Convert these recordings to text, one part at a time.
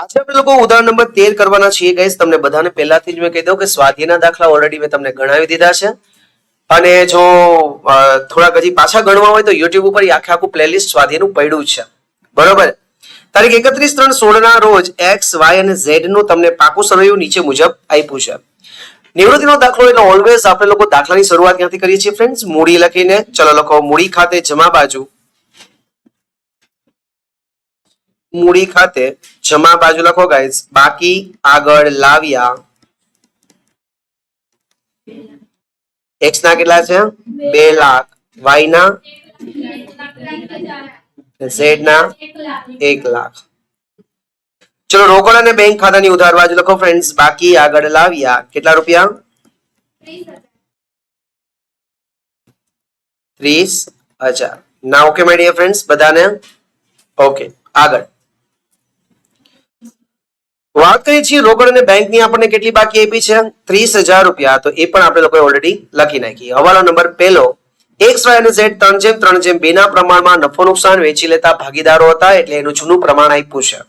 આજે આપણે લોકો ઉદાહરણ નંબર તેર કરવાના છીએ ગાઈસ તમને બધાને પહેલાથી જ મેં કહી દઉં કે સ્વાધ્યાયના દાખલા ઓલરેડી મેં તમને ગણાવી દીધા છે. અને જો થોડાક હજી પાછા ગણવા હોય તો યુટ્યુબ ઉપર આખે આખું પ્લેલિસ્ટ સ્વાધ્યાયનું પડ્યું છે. બરોબર? તારીખ એકત્રીસ ત્રણ સોળ ના રોજ એક્સ વાય અને ઝેડનું તમને પાકું સરવૈયું નીચે મુજબ આપ્યું છે. નિવૃત્તિનો દાખલો એટલે ઓલવેઝ આપણે લોકો દાખલાની શરૂઆત ક્યાંથી કરીએ છીએ ફ્રેન્ડ્સ મૂડી લખીને. ચલો લખો, મૂડી ખાતે જમા બાજુ. મૂડી ખાતે જમા બાજુ લખો ગાઈઝ બાકી આગળ લાવ્યા. એક્સ ના કેટલા છે? બે લાખ. વાય ના? ઝેડ ના? એક લાખ. ચલો, રોકડ અને બેંક ખાતાની ઉધાર બાજુ લખો ફ્રેન્ડ્સ બાકી આગળ લાવ્યા. કેટલા રૂપિયા? ત્રીસ હજાર. ના ઓકે માય ડિયર ફ્રેન્ડ્સ બધાને? ઓકે આગળ. વાત કરીએ છીએ રોકડ અને બેંકની આપણને કેટલી બાકી આપી છે? ત્રીસ હજાર રૂપિયા. તો એ પણ આપણે લોકોએ ઓલરેડી લખી નાખી. હવાલો નંબર પહેલો. એક્સ વાય અને ઝેડ ત્રણ જેમ ત્રણ જેમ બેના પ્રમાણમાં નફો નુકસાન વેચી લેતા ભાગીદારો હતા એટલે એનું જૂનું પ્રમાણ આપ્યું છે.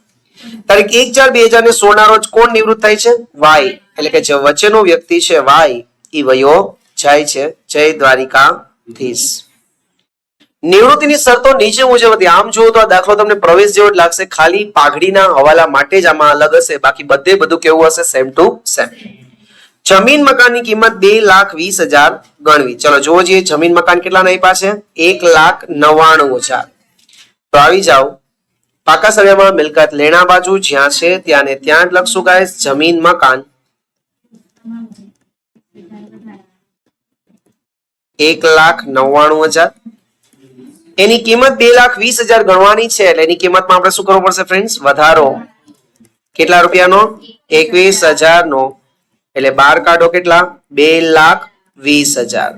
તારીખ એક ચાર બે હજાર ને સોળ ના રોજ કોણ નિવૃત્ત થાય છે? વાય એટલે કે જે વચ્ચેનો વ્યક્તિ છે વાય એ વયો જાય છે જય દ્વારિકાધીશ. નિવૃત્તિની શરતો નીચે મુજબ હતી. આમ જુઓ તો આ દાખલો તમને પ્રવેશ જેવો જ લાગશે. ખાલી પાઘડીના હવાલા માટે જ આમાં અલગ હશે. બાકી બધે બધું કેવું હશે? સેમ ટુ સેમ જમીન મકાનની કિંમત બે લાખ વીસ હજાર ગણવી. ચલો જોવો જોઈએ જમીન મકાન કેટલા આપ્યા છે? એક લાખ નવ્વાણું હજાર. તો આવી જાઓ. પાકા સળિયામાં મિલકત લેણા બાજુ જ્યાં છે ત્યાં ને ત્યાં જ લખશું ગાય જમીન મકાન. એક લાખ નવ્વાણું હજાર. એની કિંમત બે લાખ વીસ હજાર ગણવાની છે, એટલે એની કિંમતમાં આપણે શું કરવું પડશે ફ્રેન્ડ્સ વધારો. કેટલા રૂપિયાનો? એકવીસ હજાર નો એટલે બાર કાઢો કેટલા? બે લાખ વીસ હજાર.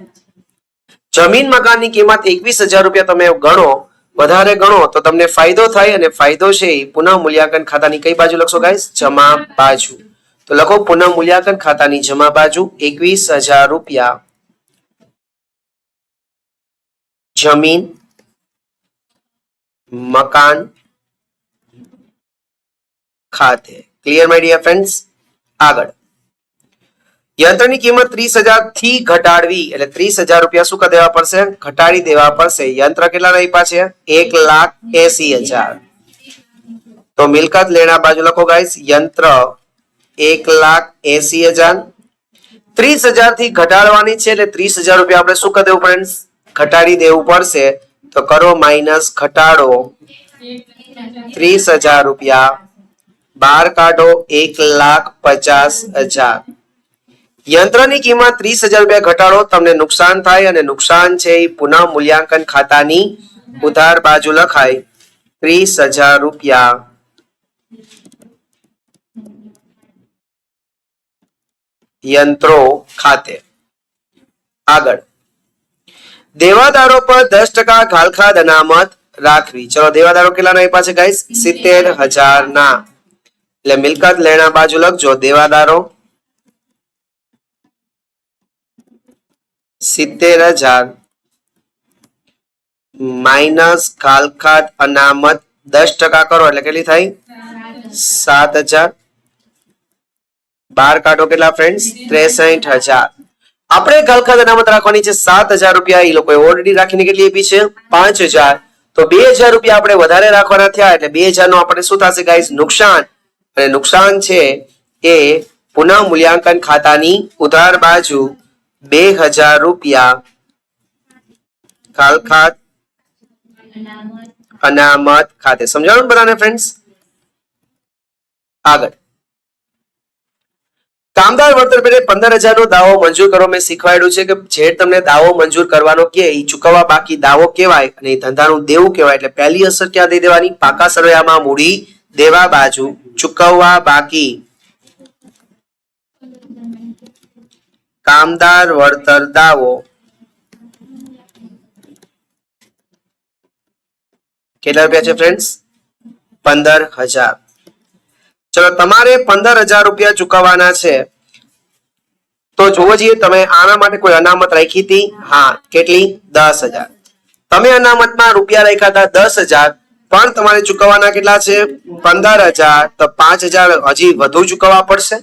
જમીન મકાનની કિંમત એકવીસ હજાર રૂપિયા તમે ગણો, વધારે ગણો, તો તમને ફાયદો થાય અને ફાયદો છે એ પુનઃ મૂલ્યાંકન ખાતાની કઈ બાજુ લખશો ગાઈસ જમા બાજુ. તો લખો પુનઃ મૂલ્યાંકન ખાતાની જમા બાજુ એકવીસ હજાર રૂપિયા. જમીન મકાન ખાતે. ક્લિયર માય ડિયર ફ્રેન્ડ્સ આગળ. યંત્રની કિંમત ત્રીસ હજારથી ઘટાડવી. એટલે ત્રીસ હજાર રૂપિયા શું દેવા પડશે? ઘટાડી દેવા પડશે. યંત્ર કેટલા આપ્યા છે એક લાખ એસી હજાર. તો મિલકત લેણા બાજુ લખો ગાઈસ યંત્ર એક લાખ એસી હજાર. ત્રીસ હજારથી ઘટાડવાની છે. એટલે ત્રીસ હજાર રૂપિયા આપણે શું કરી દેવું ફ્રેન્ડ ઘટાડી દેવું પડશે. તો કરો માઇનસ ઘટાડો ત્રીસ હજાર રૂપિયા. બાર કાઢો એક લાખ પચાસ હજાર. યંત્રની કિંમત ત્રીસ હજાર રૂપિયા ઘટાડો, તમને નુકસાન થાય અને નુકસાન છે એ પુનઃ મૂલ્યાંકન ખાતાની ઉધાર બાજુ લખાય. ત્રીસ હજાર રૂપિયા. યંત્રો ખાતે. આગળ. દેવાદારો પર દસ ટકા ઘાલખાદ અનામત રાખવી. ચલો દેવાદારો કેટલાના આપ્યા પાસે ગાઈસ સિત્તેર. હજાર ના એટલે મિલકત લેણા બાજુ લખજો દેવાદારો. સિત્તેર હજાર. માઇનસ ખાલખાત અનામત દસ ટકા કરો એટલે કેટલી થાય સાત હજાર. બાર કાઢો કેટલા ફ્રેન્ડ્સ ત્રેસઠ હજાર. આપણે ગલખત અનામત રાખવાની છે સાત હજાર રૂપિયા. એ લોકોએ ઓલરેડી રાખીને કેટલી આપી છે પાંચ હજાર. તો બે હજાર રૂપિયા આપણે વધારે રાખવાના થયા એટલે બે હજારનું આપણે શું થશે ગાઈસ નુકસાન. અને નુકસાન છે એ પુનઃ મૂલ્યાંકન ખાતાની ઉધાર બાજુ બે હજાર રૂપિયા ખાલખાત અનામત ખાતે. સમજાણું બધાને ફ્રેન્ડ્સ આગળ. કામદાર વળતર પેટે પંદર હજાર નો દાવો મંજૂર કરો મેં શીખવાડ્યું છે કે જે તમને દાવો મંજૂર કરવાનો કે એ ચૂકવવા બાકી દાવો કહેવાય અને ધંધાનું દેવું કહેવાય. એટલે પહેલી અસર ક્યાં દઈ દેવાની? પાકા સરવૈયામાં મૂડી દેવા બાજુ. ચૂકવવા બાકી. કામદાર વળતર દાવો. કેટલા રૂપિયા છે ફ્રેન્ડ્સ પંદર હજાર ચલો, તમારે પંદર હજાર રૂપિયા ચૂકવવાના છે. તો જોવો જોઈએ, તમે આના માટે કોઈ અનામત રાખી હતી? હા, કેટલી? દસ હજાર. તમે અનામતમાં રૂપિયા રાખ્યા હતા દસ હજાર, પણ તમારે ચૂકવવાના કેટલા છે? પંદર હજાર. તો પાંચ હજાર હજી વધુ ચૂકવવા પડશે.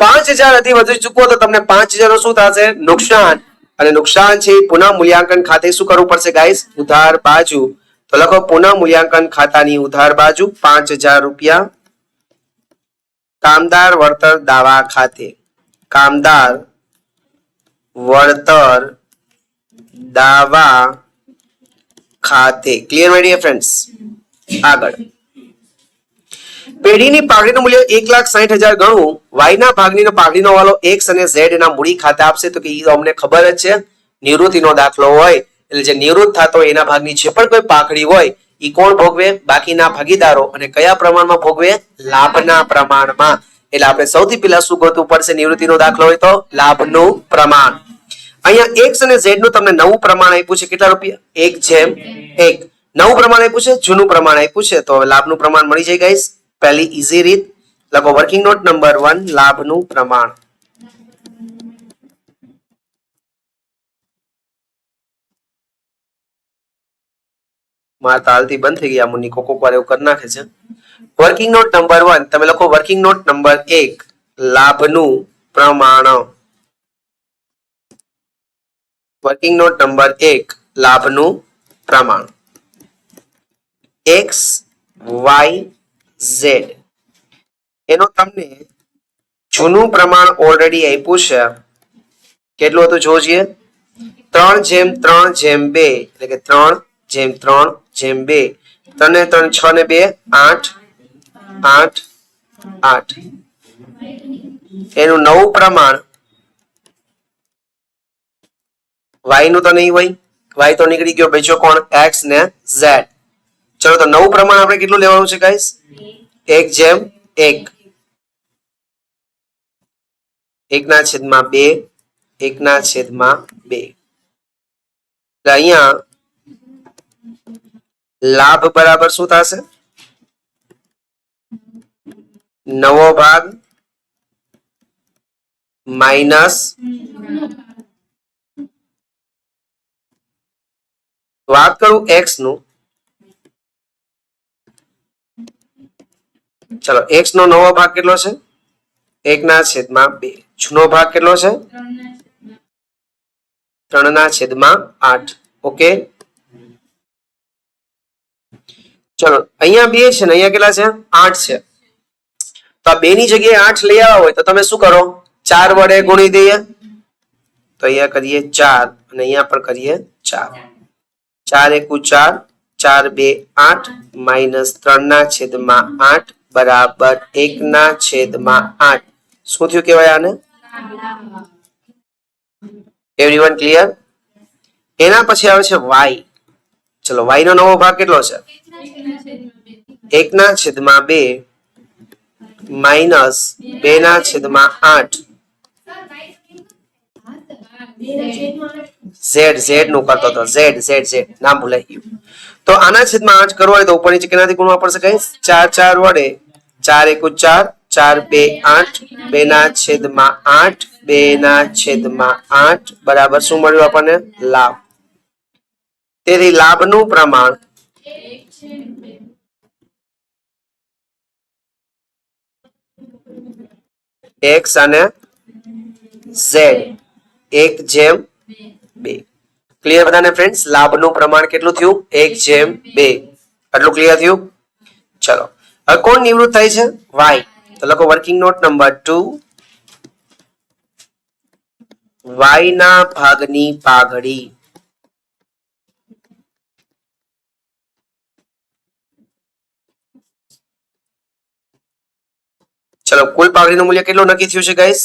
પાંચ હજાર હજી વધુ ચૂકવો તો તમને પાંચ હજાર શું થશે? નુકસાન. અને નુકસાન છે પુનઃ મૂલ્યાંકન ખાતે શું કરવું પડશે ગાઈસ ઉધાર બાજુ. તો લખો પુનઃ મૂલ્યાંકન ખાતાની ઉધાર બાજુ પાંચ હજાર રૂપિયા કામદાર વળતર દાવા ખાતે. કામદાર વળતર દાવા ખાતે. ક્લિયર માય ફ્રેન્ડ્સ આગળ. પેઢીની પાઘડીનું મૂલ્ય એક લાખ સાઠ હજાર ગણું. વાયના ભાગની પાઘડીનો વાલો એક્સ અને ઝેડ એના મૂડી ખાતે આપશે. તો કે એ અમને ખબર જ છે. નિવૃત્તિનો દાખલો હોય. એટલે જે નિવૃત્ત થતો એના ભાગની જે પણ કોઈ પાઘડી હોય એ કોણ ભોગવે? બાકીના ભાગીદારો. અને કયા પ્રમાણમાં ભોગવે? લાભના પ્રમાણમાં. એટલે આપણે સૌથી પહેલા શું ગોતવું પડશે? નિવૃત્તિનો દાખલો હોય તો લાભનું પ્રમાણ. અહીંયા એક્સ અને ઝેડનું તમને નવું પ્રમાણ આપ્યું છે. કેટલા રૂપિયા? એક જેમ એક. નવું પ્રમાણ આપ્યું છે? જૂનું પ્રમાણ આપ્યું છે. તો હવે લાભનું પ્રમાણ મળી જાય ગાઈસ પહેલી ઈઝી રીત. લખો વર્કિંગ નોટ નંબર વન લાભનું પ્રમાણ. મારા તાલથી બંધ થઈ ગયા, મુન્ની કોકો વાર એવું કરી નાખે છે. વર્કિંગ નોટ નંબર વન તમે લખો વર્કિંગ નોટ નંબર એક, લાભનું પ્રમાણ. વર્કિંગ નોટ નંબર એક, લાભનું પ્રમાણ. એક્સ વાય ઝેડ એનો તમને જૂનું પ્રમાણ ઓલરેડી આપ્યું છે. કેટલું હતું જોઈએ ત્રણ જેમ ત્રણ જેમ બે, એટલે કે ત્રણ જેમ ત્રણ જેમ બે. ત્રણ ને ત્રણ, છ ને બે, આઠ આઠ આઠ. એનું નવું પ્રમાણ વાયનું તો નહીં હોય. વાય તો નીકળી ગયો. બેચો કોણ? એક્સ ને ઝેડ. ચલો તો નવું પ્રમાણ આપણે કેટલું લેવાનું છે ગાઈસ એક જેમ એક. એકના છેદમાં બે. એકના છેદમાં બે. અહીંયા લાભ બરાબર શું થશે? નવો ભાગ માઇનસ વાત કરું એક્સનું. ચલો એક્સ નો નવો ભાગ કેટલો છે? એક ના છેદમાં બે. જૂનો ભાગ કેટલો છે? ત્રણ ના છેદમાં આઠ. ઓકે? ચલો, અહીંયા બે છે ને, અહીંયા કેટલા છે? આઠ છે. તો આ બે ની જગ્યાએ આઠ લઈ આવ્યા હોય તો તમે શું કરો? ચાર વડે ગુણી દઈએ. તો અહીંયા કરીએ ચાર અને અહીંયા પણ કરીએ ચાર. ચાર એકુ ચાર ચાર બે આઠ, માઇનસ ત્રણ ના છેદમાં આઠ, બરાબર એક ના છેદમાં આઠ. શું થયું કહેવાય આને? એવરીવન ક્લિયર એના પછી આવે છે વાય ચલો વાય નો નવો ભાગ કેટલો છે? એક ના છેદમાં બે, માઇનસ બે ના છેદમાં આઠ. ઝેડ ઝેડનું કરતો. હતો ઝેડ ઝેડ ઝેડ. નામ ભૂલાઈ ગયું તો આના છેદમાં આઠ કરવો હોય તો ઉપર નીચે કેનાથી ગુણવા પડશે કઈ? ચાર ચાર વડે. ચાર એકુ ચાર ચાર બે આઠ. બે ના છેદમાં આઠ બે ના છેદમાં આઠ. બરાબર શું મળ્યું આપણને? લાભ. તેથી લાભનું પ્રમાણ એક્સ અને ઝેડ એક જેમ બે. ક્લિયર બધાને ફ્રેન્ડ્સ લાભનું પ્રમાણ કેટલું થયું? એક જેમ બે. આટલું ક્લિયર થયું? ચલો. હવે કોણ નિવૃત્ત થાય છે? વાય તો લખો working note number two Y ના ભાગની પાઘડી. ચલો, કુલ પાઘડીનું મૂલ્ય કેટલું નક્કી થયું છે ગાઈસ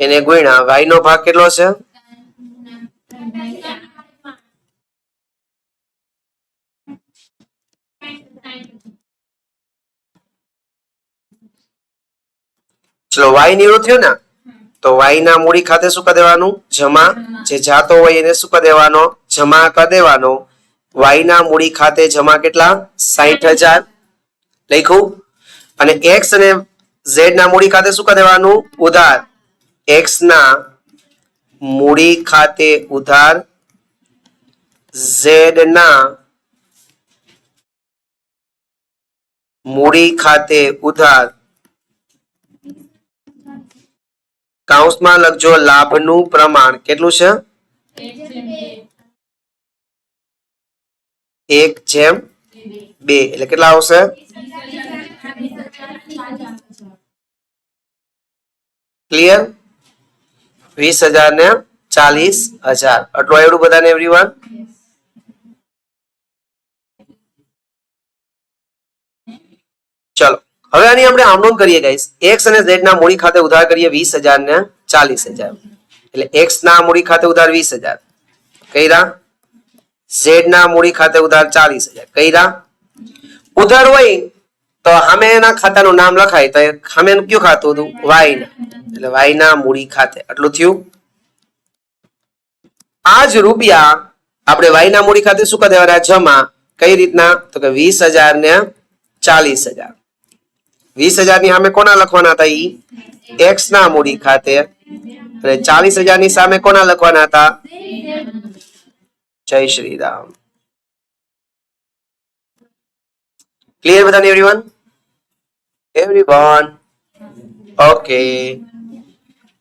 એને ગુણ્યા વાય નો ભાગ કેટલો છે? ચલો વાય નિવૃત્ત થયો ને, તો વાય ના મૂડી ખાતે શું કરી દેવાનું? જમા, જે જાતો હોય એને શું કરી દેવાનો? જમા કરી દેવાનો. વાય ના મૂડી ખાતે જમા કેટલા? સાહીઠ હજાર. લખ્યું? અને એક્સ અને ઝેડ ના મૂડી ખાતે શું કરી ઉધાર. એક્સ ના મૂડી ખાતે ઉધાર. ઝેડ ના મૂડી ખાતે ઉધાર. કાઉન્સમાં લખજો, લાભનું પ્રમાણ. કેટલું છે? એક જેમ બે. એટલે કેટલા આવશે? ક્લિયર વીસ હજાર ને ચાલીસ હજાર. આટલું આવડું બધાને એવરીવન ચલો. હવે આની આપણે આમનોંધ કરીએ ગાઈસ એક્સ અને ઝેડ ના મૂડી ખાતે ઉધાર કરીએ વીસ હજાર ને ચાલીસ હજાર. એટલે એક્સ ના મૂડી ખાતે ઉધાર વીસ હજાર. કર્યા? ઝેડ ના મૂડી ખાતે ઉધાર ચાલીસ હજાર. કર્યા ઉધાર હોય તો અમે એના ખાતાનું નામ લખાય તો એ કયું ખાતું હતું? વાય એટલે વાય ના મૂડી ખાતે. આટલું થયું? આ જ રૂપિયા આપણે વાય ના મૂડી ખાતે શું કરી દેવાના? જમા. કઈ રીતના? તો કે વીસ હજાર ને ચાલીસ હજાર. વીસ હજારની સામે કોના લખવાના હતા ઈ? એક્સ ના મૂડી ખાતે. અને ચાલીસ હજારની સામે કોના લખવાના હતા? જય શ્રી રામ. ક્લિયર બધાને એવરીવન એવરીવન ઓકે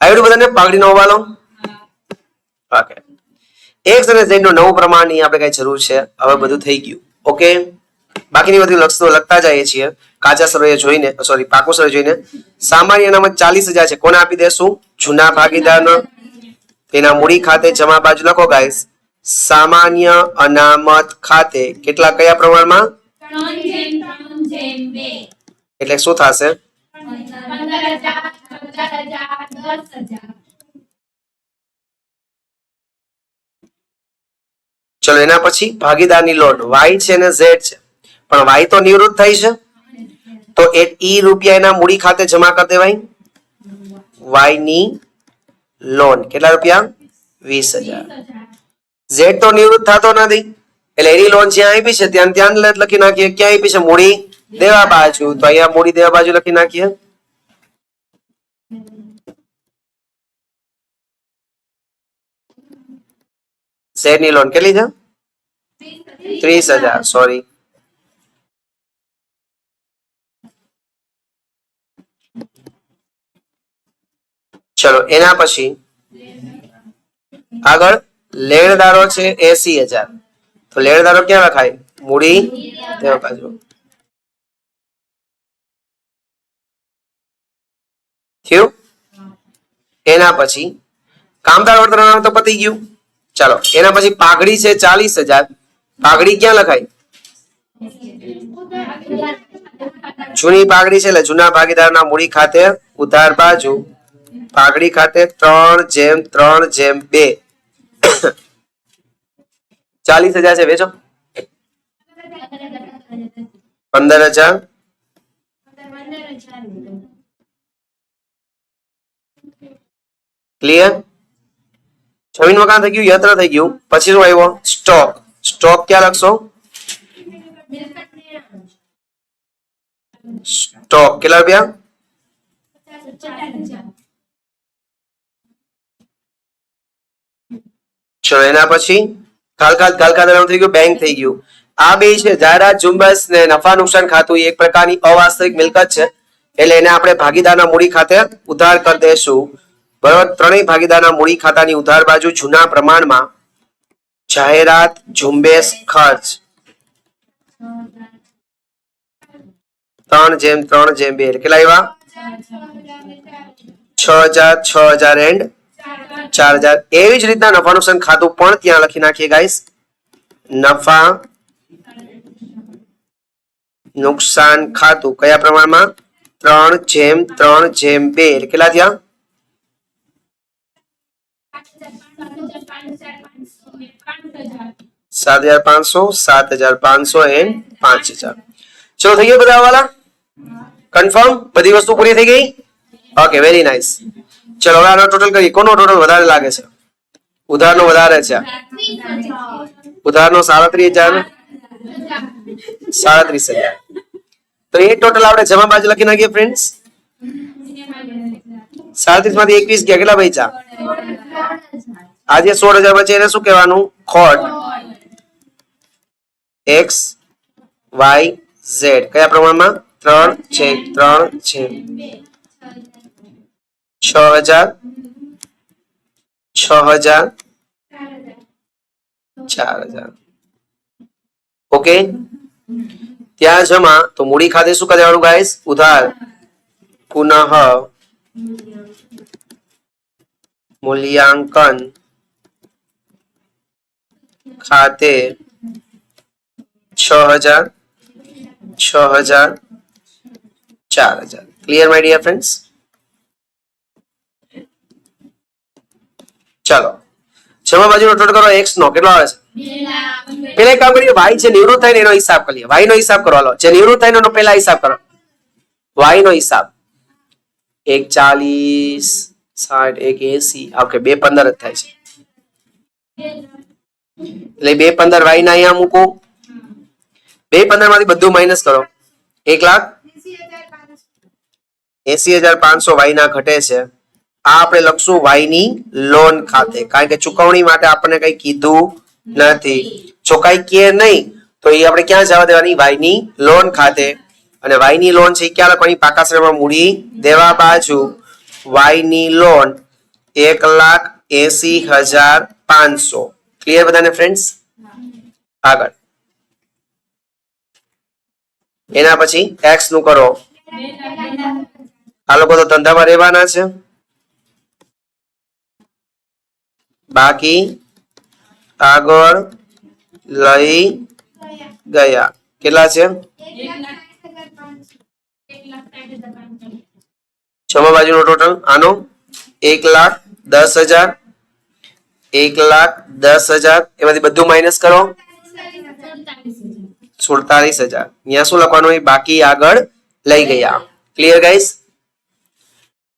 આવડું બધાને પાઘડીનો હવાલો? ઓકે એક્સ અને ઝેડનું નવું પ્રમાણની આપણે કઈ જરૂર છે. હવે બધું થઈ ગયું. ઓકે બાકીની બધી લક્ષણો લખતા જઈએ છીએ. કાચા સરોએ જોઈને સોરી પાકો સરોએ જોઈને. સામાન્ય અનામત ચાલીસ હજાર છે. કોને આપી દેશું? જૂના ભાગીદારનો. તેના મૂડી ખાતે જમા બાજુ લખો ગાઈસ સામાન્ય અનામત ખાતે કેટલા કયા પ્રમાણમાં? એટલે શું થશે? ચલો એના પછી ભાગીદારની લોન વાય છે અને ઝેડ છે? પણ વાય તો નિવૃત્ત થઈ છે. તો એ ઈ રૂપિયા એના મૂડી ખાતે જમા કરી દેવાય. વાયની લોન. કેટલા રૂપિયા? વીસ હજાર. ઝેડ તો નિવૃત્ત થતો નથી. એટલે એની લોન જ્યાં આપી છે, ત્યાં ત્યાં લ- લખી નાખીએ. ક્યાં આપી છે? મૂડી દેવા બાજુ. તો અહીંયા મૂડી દેવા બાજુ લખી નાખીએ. ઝેડની લોન કેટલી છે? ત્રીસ હજાર. સોરી ચલો, એના પછી આગળ લેણદારો છે એસી હજાર. તો લેણદારો ક્યાં લખાય મૂડી? તેવા બાજુ થયું? એના પછી કામદાર વર્તન તો પતી ગયું. ચાલો, એના પછી પાઘડી છે ચાલીસ હજાર. પાઘડી ક્યાં લખાય? જૂની પાઘડી છે એટલે જૂના ભાગીદારના મૂડી ખાતે, ઉધાર બાજુ. પાઘડી ખાતે ત્રણ જેમ ત્રણ જેમ બે. ચાલીસ હજાર છે વેચો પંદર હજાર ક્લિયર જમીન મકાન થઈ ગયું યંત્ર થઈ ગયું પછી શું આવ્યો સ્ટોક સ્ટોક ક્યાં લખશો સ્ટોક કેટલા રૂપિયા ચલો એના પછી કાલકાત કાલકાત નામ થઈ ગયું બેંક થઈ ગયું. આ બે છે, જાહેરાત ઝુંબેશ ને નફા નુકસાન ખાતું, એક પ્રકારની અવાસ્તવિક મિલકત છે. એટલે એને આપણે ભાગીદારના મૂડી ખાતે ઉધાર કરી દેશું. બરાબર? ત્રણેય ભાગીદારના મૂડી ખાતાની ઉધાર બાજુ જૂના પ્રમાણમાં જાહેરાત, ઝુંબેશ, ખર્ચ. ત્રણ જેમ ત્રણ જેમ બે. કેટલા આવ્યા? છ હજાર છ હજાર એન્ડ ચાર હજાર એવી જ રીતના નફા નુકસાન ખાતું પણ ત્યાં લખી નાખીએ ગાઈસ નફા નુકસાન ખાતું કયા પ્રમાણમાં? ત્રણ જેમ ત્રણ જેમ બે એટલે કેટલા થયા. સાત હજાર પાંચસો, સાત હજાર પાંચસો એન્ડ પાંચ હજાર. ચલો, થઈ ગયો બધા વાલા કન્ફર્મ બધી વસ્તુ પૂરી થઈ ગઈ? ઓકે વેરી નાઇસ ચલો, હવે આનો ટોટલ કરીએ. કોનો ટોટલ વધારે લાગે છે? ઉધારનો વધારે છે. ઉધારનો સાડત્રીસ હજાર સાડત્રીસ હજાર. તો એ ટોટલ આપણે જમા બાજુ લખી નાખીએ ફ્રેન્ડ્સ સાડત્રીસમાંથી એકવીસ ગયા. કેટલા પૈસા આજે સોળ હજાર પછી એને શું કહેવાનું? ખોટ. X, Y, Z. કયા પ્રમાણમાં? ત્રણ છે ત્રણ છે છ હજાર છ હજાર, ચાર હજાર. ઓકે? ત્યાં જમા તો મૂડી ખાતે શું કરી દેવાનું ગાઈસ ઉધાર. પુનઃ મૂલ્યાંકન ખાતે છ હજાર છ હજાર, ચાર હજાર. ક્લિયર માય ડિયર ફ્રેન્ડ્સ ચાલો. જમા બાજુનો ટોટલ કરો x નો, કેટલો આવે છે? પેલા એક કામ કરીએ વાય જે નિવૃત્ત થાય ને એનો હિસાબ કરીએ. વાય નો હિસાબ કરો લો જે નિવૃત્ત થાય ને એનો પેલા હિસાબ કરો. y નો હિસાબ. એક ચાલીસ, સાઠ, એક એસી. ઓકે બે પંદર જ થાય છે. એટલે બે પંદર વાય ના અહીંયા મૂકો. બે પંદરમાંથી બધું માઇનસ કરો. એક લાખ એસી હજાર પાંચસો વાય ના ઘટે છે. આ આપણે લખશું વાયની લોન ખાતે. કારણ કે ચુકવણી માટે આપણને કઈ કીધું નથી. જો કે નહીં, તો એ આપણે ક્યાં જવા દેવાની? વાયની લોન ખાતે. અને વાયની લોન છે ક્યાં લખવાની? પાકા શ્રેણીમાં મૂડી દેવા બાજુ. વાયની લોન એક લાખ એસી હજાર પાંચસો. ક્લિયર બધાને ફ્રેન્ડ્સ આગળ. એના પછી એક્સનું કરો. આ લોકો તો ધંધામાં રહેવાના છે. બાકી આગળ લઈ ગયા. કેટલા છે? જમા બાજુનો ટોટલ આનો? એક લાખ દસ હજાર. એક લાખ દસ હજાર. એમાંથી બધું માઇનસ કરો. સુડતાલીસ હજાર. અહીંયા શું લખવાનું બાકી આગળ લઈ ગયા. ક્લિયર ગાઈસ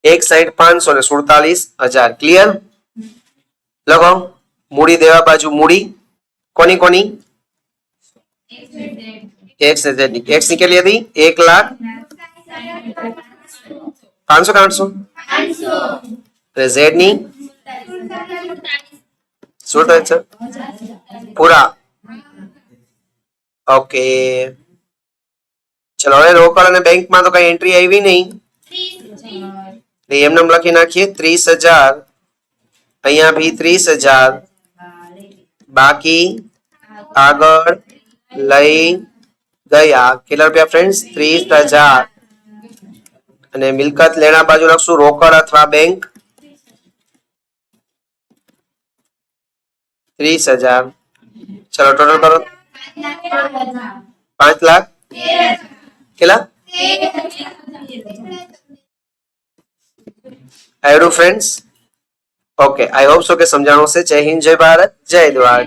એક સાઈડ પાંચસો ને સુડતાલીસ હજાર. ક્લિયર લખો. મૂડી દેવા બાજુ મૂડી. કોની કોની? એક્સ એક્સની કેટલી હતી? એક લાખ પાંચસો કે આઠસો અને ઝેડની? શું થાય છે? પૂરા. ઓકે. ચલો હવે રોકડ અને બેંકમાં તો કઈ એન્ટ્રી આવી નહીં. એમને એમ લખી નાખીએ. ત્રીસ હજાર. અહીંયા ભી ત્રીસ હજાર. બાકી આગળ લઈ ગયા. કેટલા રૂપિયા ફ્રેન્ડ ત્રીસ હજાર. અને મિલકત લેણા બાજુ લખશું રોકડ અથવા બેંક ત્રીસ હજાર. ચલો ટોટલ કરો. પાંચ લાખ? કેટલા? આવ્યું friends okay I hope so કે સમજાણો છે જય હિન્દ જય ભારત જય દ્વારકા.